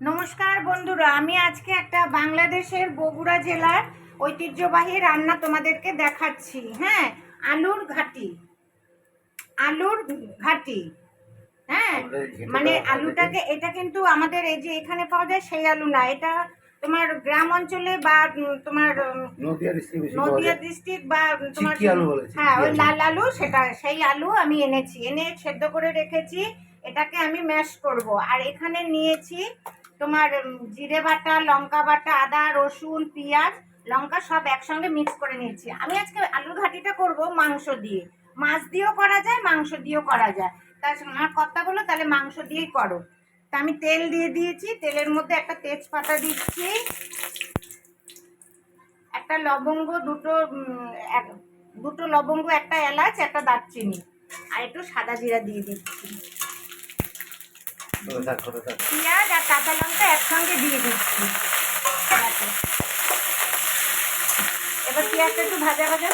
নমস্কার বন্ধুরা আমি আজকে একটা বাংলাদেশের বগুড়া জেলার ঐতিহ্যবাহী রান্না তোমাদেরকে দেখাচ্ছি। হ্যাঁ আলুর ঘাটি। আলুর ঘাটি। হ্যাঁ মানে আলুটাকে এটা কিন্তু আমাদের এই যে এখানে পাওয়া যায় সেই আলু না এটা তোমার গ্রাম অঞ্চলে বা তোমার নদিয়া ডিস্ট্রিক্ট বা তোমার হ্যাঁ ওই লাল আলু সেটা সেই আলু আমি এনেছি। এনে সেদ্ধ করে রেখেছি। এটাকে আমি ম্যাশ করব। আর এখানে নিয়েছি তোমার জিরে বাটা, লঙ্কা বাটা, আদা, রসুন, পেঁয়াজ, লঙ্কা সব একসঙ্গে মিক্স করে নিয়েছি। আমি আজকে আলুর ঘাটিটা করব মাংস দিয়ে। মাছ দিয়েও করা যায়, মাংস দিয়েও করা যায়। তা আমার কথাগুলো তাহলে মাংস দিয়েই করো। তা আমি তেল দিয়ে দিয়েছি, তেলের মধ্যে একটা তেজপাতা দিচ্ছি। একটা লবঙ্গ, দুটো দুটো লবঙ্গ, একটা এলাচ, একটা দারচিনি। আর একটু সাদা জিরা দিয়ে দিচ্ছি। পেঁয়াজ আর কাঁচা লঙ্কা একসঙ্গে দিয়ে দিচ্ছি। এবার পেঁয়াজটা একটু ভাজা ভাজা।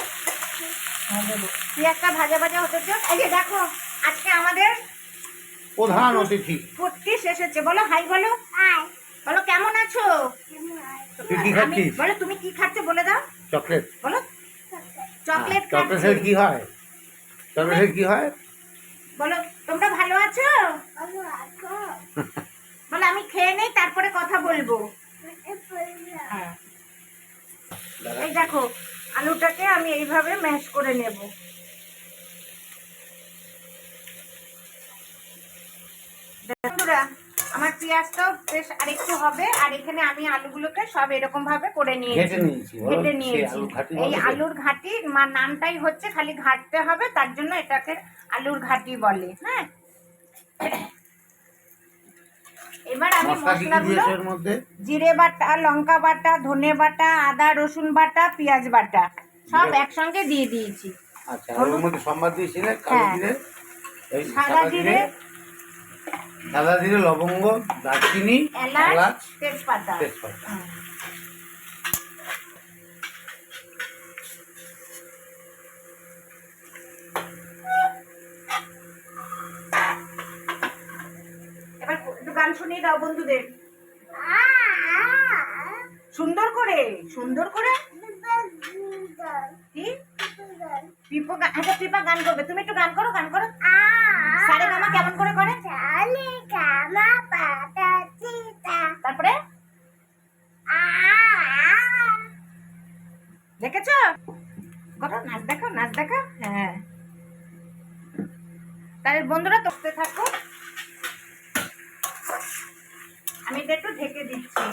পেঁয়াজটা ভাজা ভাজা হতে এই যে দেখো আজকে আমাদের প্রধান অতিথি। ফুটকিস এসেছে বলো হাই বলো। বলো কেমন আছো? বলো তুমি কি খাচ্ছ বলে দাও। চকলেট। বলো। চকলেট চকলেটের খাচ্ছি। কি হয়? চকলেটের কি হয়? বলো তোমরা ভালো আছো? বলো আমি খেয়ে নেই তারপরে কথা বলব। হ্যাঁ। এই দেখো আলুটাকে আমি এইভাবে ম্যাশ করে নেব। বন্ধুরা আমার পেঁয়াজটাও বেশ আরেকটু হবে আর এখানে আমি আলুগুলোকে সব এরকম ভাবে করে নিয়েছি। ঘেটে নিয়েছি এই আলুর ঘাটি মা নামটাই হচ্ছে খালি ঘাটতে হবে তার জন্য এটাকে আলুর ঘাটি বলে হ্যাঁ? এবার আমি মশলাগুলো জিরে বাটা লঙ্কা বাটা ধনে বাটা আদা রসুন বাটা পেঁয়াজ বাটা সব একসঙ্গে দিয়ে দিয়েছি। আচ্ছা সম্বাদ দিয়েছিলে। সাদা জিরে সাদা জিরে লবঙ্গ দারচিনি এলাচ তেজপাতা। তেজপাতা। এবার একটু গান শুনিয়ে দাও বন্ধুদের। সুন্দর করে সুন্দর করে। পিপো গান। আচ্ছা পিপা গান করবে। তুমি একটু গান করো গান করো। তারপরে? দেখেছ? করো, নাচ দেখো নাচ দেখো। হ্যাঁ। তাহলে বন্ধুরা তখতে থাকো। আমি এটা একটু ঢেকে দিচ্ছি।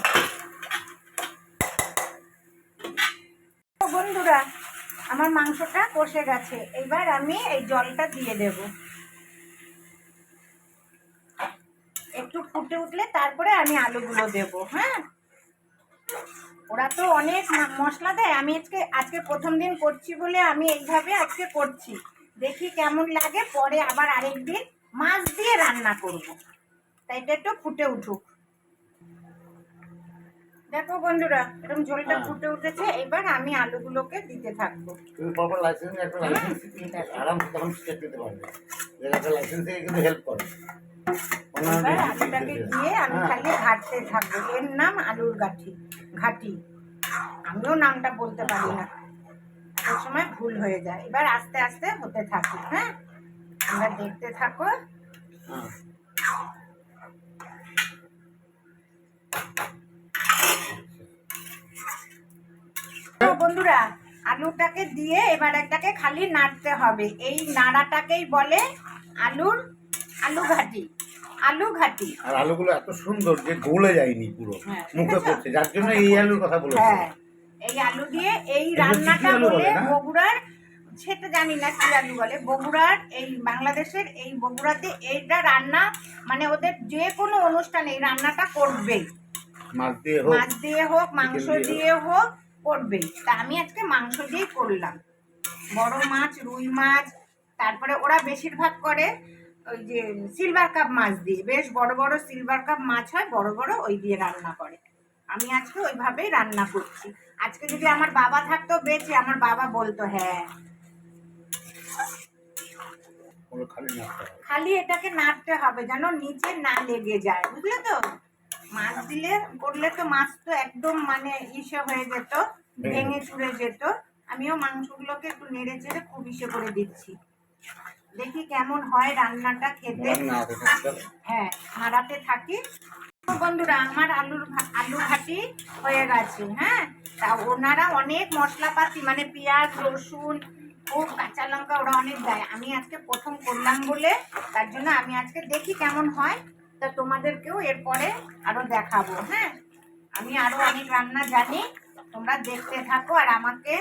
বন্ধুরা, আমার মাংসটা কষে গেছে। এবার আমি এই জলটা দিয়ে দেব। একটু ফুটে উঠলে তারপরে আমি আলুগুলো দেব হ্যাঁ? ওরা তো অনেক মশলা দেয়। আমি আজকে আজকে প্রথম দিন করছি বলে আমি এইভাবে আজকে করছি। দেখি কেমন লাগে পরে আবার আরেক দিন মাছ দিয়ে রান্না করব। তাই এটা একটু ফুটে উঠুক। দেখো বন্ধুরা এরকম ঝোলটা হ্যাঁ। ফুটে উঠেছে এবার আমি আলুগুলোকে দিতে থাকব। লাইসেন্স তখন দিতে পারবে। লাইসেন্স হেল্প করে এবার district আলুটাকে দিয়ে আমি হ্যাঁ। খালি ঘাটতে থাকব। এর নাম আলুর গাঠি ঘাটি। আমিও নামটা বলতে পারি না। এক সময় ভুল হয়ে যায়। এবার আস্তে আস্তে হতে থাকি হ্যাঁ? আমরা দেখতে থাকো। হ্যাঁ। বন্ধুরা আলুটাকে দিয়ে এবার এটাকে খালি নাড়তে হবে। এই নাড়াটাকেই বলে আলুর আলু ঘাটি। আলু ঘাটি। আর আলুগুলো এত সুন্দর যে গলে যায়নি পুরো হ্যাঁ, মুখে পড়ছে। যার জন্য এই আলুর কথা বলেছে। হ্যাঁ এই আলু দিয়ে এই রান্নাটা বলে বগুড়ার সেটা জানি না কি আলু বলে। বগুড়ার এই বাংলাদেশের এই বগুড়াতে এইটা রান্না মানে ওদের যে কোনো অনুষ্ঠানে এই রান্নাটা করবেই। মাছ দিয়ে হোক মাছ দিয়ে হোক মাংস দিয়ে হোক। দিয়ে হোক করবেই। তা আমি আজকে মাংস দিয়েই করলাম। বড় মাছ রুই মাছ তারপরে ওরা বেশিরভাগ করে ওই যে সিলভার কাপ মাছ দিয়ে। বেশ বড় বড় সিলভার কাপ মাছ হয় বড় বড় ওই দিয়ে রান্না করে। আমি আজকে ওইভাবেই রান্না করছি। আজকে যদি আমার বাবা থাকতো বেঁচে আমার বাবা বলতো হ্যাঁ। খালি খালি এটাকে নাড়তে হবে যেন নিচে না লেগে যায় বুঝলে তো? মাছ দিলে করলে তো মাছ তো একদম মানে ইসে হয়ে যেত ভেঙে চুড়ে যেত। আমিও মাংসগুলোকে একটু নেড়ে চেড়ে খুব ইসে করে দিচ্ছি। দেখি কেমন হয় রান্নাটা খেতে। হ্যাঁ নাড়াতে থাকি। বন্ধুরা আমার আলুর আলু ঘাটি হয়ে গেছে হ্যাঁ? তা ওনারা অনেক মশলাপাতি মানে পেঁয়াজ রসুন ও কাঁচা লঙ্কা ওরা অনেক দেয়। আমি আজকে প্রথম করলাম বলে তার জন্য আমি আজকে দেখি কেমন হয়। তা তোমাদেরকেও এরপরে আরও দেখাবো হ্যাঁ? আমি আরও অনেক রান্না জানি তোমরা দেখতে থাকো আর আমাকে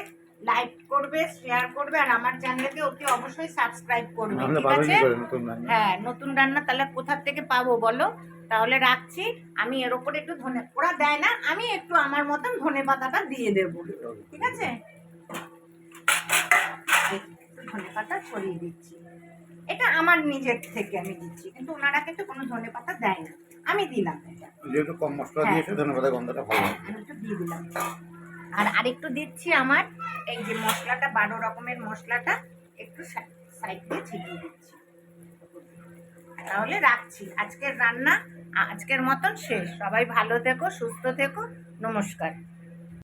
লাইক করবে শেয়ার করবে আর আমার চ্যানেলকে অতি অবশ্যই সাবস্ক্রাইব করবে ঠিক আছে? হ্যাঁ নতুন রান্না তাহলে কোথা থেকে পাবো বলো? তাহলে রাখছি আমি এর ওপরে একটু ধনে ওরা দেয় না আমি একটু আমার মতন ধনে পাতাটা দিয়ে দেবো ঠিক আছে? একটু ধনে পাতা ছড়িয়ে দিচ্ছি। এটা আমার নিজের থেকে আমি দিচ্ছি কিন্তু ওনারা কিন্তু কোনো ধনে পাতা দেয় না আমি দিলাম এটা। যেহেতু কম মশলা হ্যাঁ। দিয়েছে ধন্যবাদ গন্ধটা ভালো। আমি একটু দিয়ে দিলাম। আর আরেকটু দিচ্ছি আমার এই যে মশলাটা, বারো রকমের মশলাটা একটু সাইড দিয়ে ছিটিয়ে দিচ্ছি। তাহলে রাখছি। আজকের রান্না আজকের মতন শেষ। সবাই ভালো থেকো, সুস্থ থেকো। নমস্কার।